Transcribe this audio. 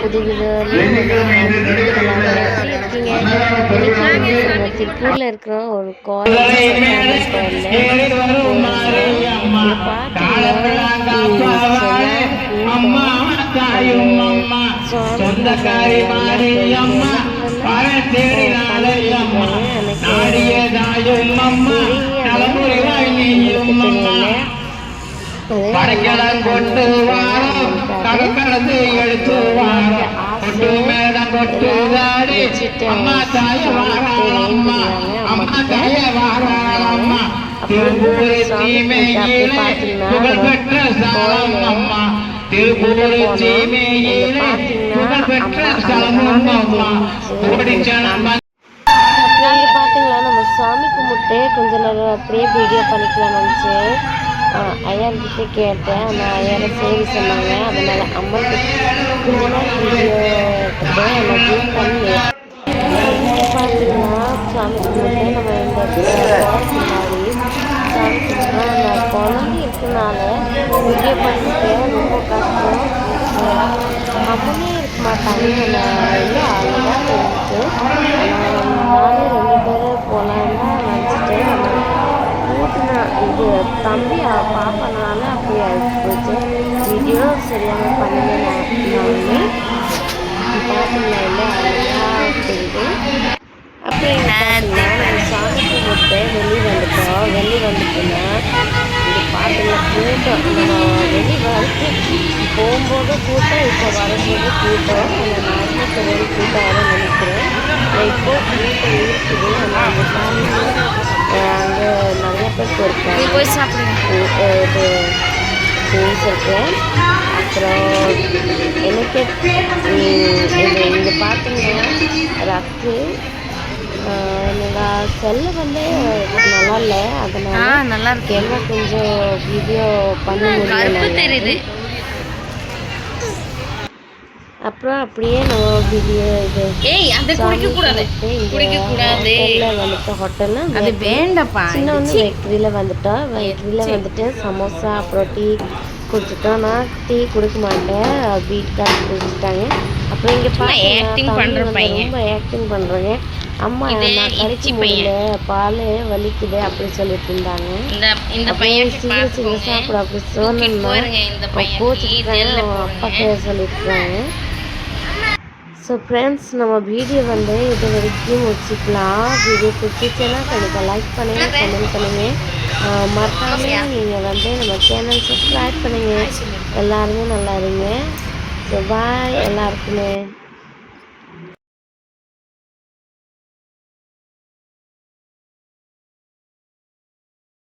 புது விதமாக எப்படி இருக்கீங்க திருப்பூரில் இருக்கிற ஒரு காலேஜ் அம்மா படைக்கலம் கொண்டு வாரம் அம்மா தாய வாராள் அம்மா அம்மா தாய வாராள் அம்மா திருப்பூர் சீமையிலே புகழ்பெற்ற ஸ்தலம் அம்மா திருப்பூர் சீமையிலே புகழ்பெற்ற ஸ்தலம் அம்மா ஓடிச்சனம் அப்படியே பார்த்தீங்களா நம்ம சாமி கும்பிட்டு கொஞ்ச நேரம் அப்படியே வீடியோ பண்ணிக்கலாம் நினச்சேன் ஐயார்கிட்ட கேட்டேன் ஆனால் ஐயாரை சேவி சொன்னாங்க அதனால் அம்மாக்கு கொஞ்ச நேரம் வீடியோ பண்ணி இங்க பார்த்தீங்கன்னா சாமி கும்பிட்டு நம்ம இந்த கோலத்துக்கு முன்னாடி சாமி கும்பிட்டு அந்த குழந்தை இருக்கனால வீடியோ பண்ணிட்டு ரொம்ப கஷ்டம் அம்மனே இருக்க மாட்டாங்க நான் இல்லை அழகாக இருந்துச்சு நானும் ரெண்டு பேரும் போகலான்னு தான் நினச்சிட்டேன் நம்ம கூட்டின இது தம்பி அவ பாப்பனால அப்படி ஆகிட்டு போச்சு வீடியோ சரியாக பண்ணல நானுமே பார்த்தீங்களா இல்லை அழகாக தெரியுது அப்புறம் இங்கே பார்த்தீங்கன்னா நம்ம சாமி கும்பிட்டு வெளியே வந்துட்டோம். வெளியே வந்துட்டோன்னா இது பார்த்தீங்கன்னா கூட்டம். நம்ம வெளியே வந்து போகும்போது கூட்டம் இப்போ வரும்போது கூட்டம். அந்த நாட்டுக்கு வெளியே கூட்டம் நினைக்கிறேன். நான் இப்போ கூட்டம் இருக்குது. ஆனால் அந்த சாமி அங்கே நிறைய பேர் போயிருக்காங்க போய் சாப்பிடுங்க. இது ஃப்ரெண்ட்ஸ் இருக்கேன். அப்புறம் எனக்கு இது இங்கே பார்த்தீங்கன்னா ரக்கு செல்லு வந்து நல்லா இல்லை அதனால நல்லா இருக்கு என்ன கொஞ்சம் வீடியோ பண்ண தெரியுது. அப்புறம் அப்படியே நம்ம வீடியோ இது ஏய் அதை குடிக்க கூடாது. குடிக்க கூடாது. ஹோட்டலில் வந்துட்டு ஹோட்டலில் அது வேண்டப்பா சின்ன ஒன்று பேக்கரியில் வந்துட்டோம் பேக்கரியில் வந்துட்டு. சமோசா அப்புறம் டீ குடிச்சிட்டோம் நான் டீ குடிக்க மாட்டேன். வீட்டுக்காரர் குடிச்சிட்டாங்க. அப்புறம் இங்கே பையன். ரொம்ப ஆக்டிங் பண்ணுறாங்க அம்மா நான் பையன். முடியல பால் வலிக்குது அப்படி சொல்லிட்டு இருந்தாங்க. இந்த இந்த பையன் சீக்கிரம் சீக்கிரம் சாப்பிட அப்படி சொன்னா இந்த பையன். கோச்சிட்டாங்க அப்பா பேர் சொல்லியிருக்காங்க. ஸோ ஃப்ரெண்ட்ஸ் நம்ம வீடியோ வந்து இது வரைக்கும் முடிச்சுக்கலாம். வீடியோ பிடிச்சிச்சுன்னா கண்டிப்பாக லைக் பண்ணுங்க கமெண்ட் பண்ணுங்க. ஆஹ் மறக்காம நீங்கள் வந்து நம்ம சேனல் சப்ஸ்கிரைப் பண்ணுங்க. எல்லாருமே நல்லா இருங்க. ஸோ பாய் எல்லாருக்குமே.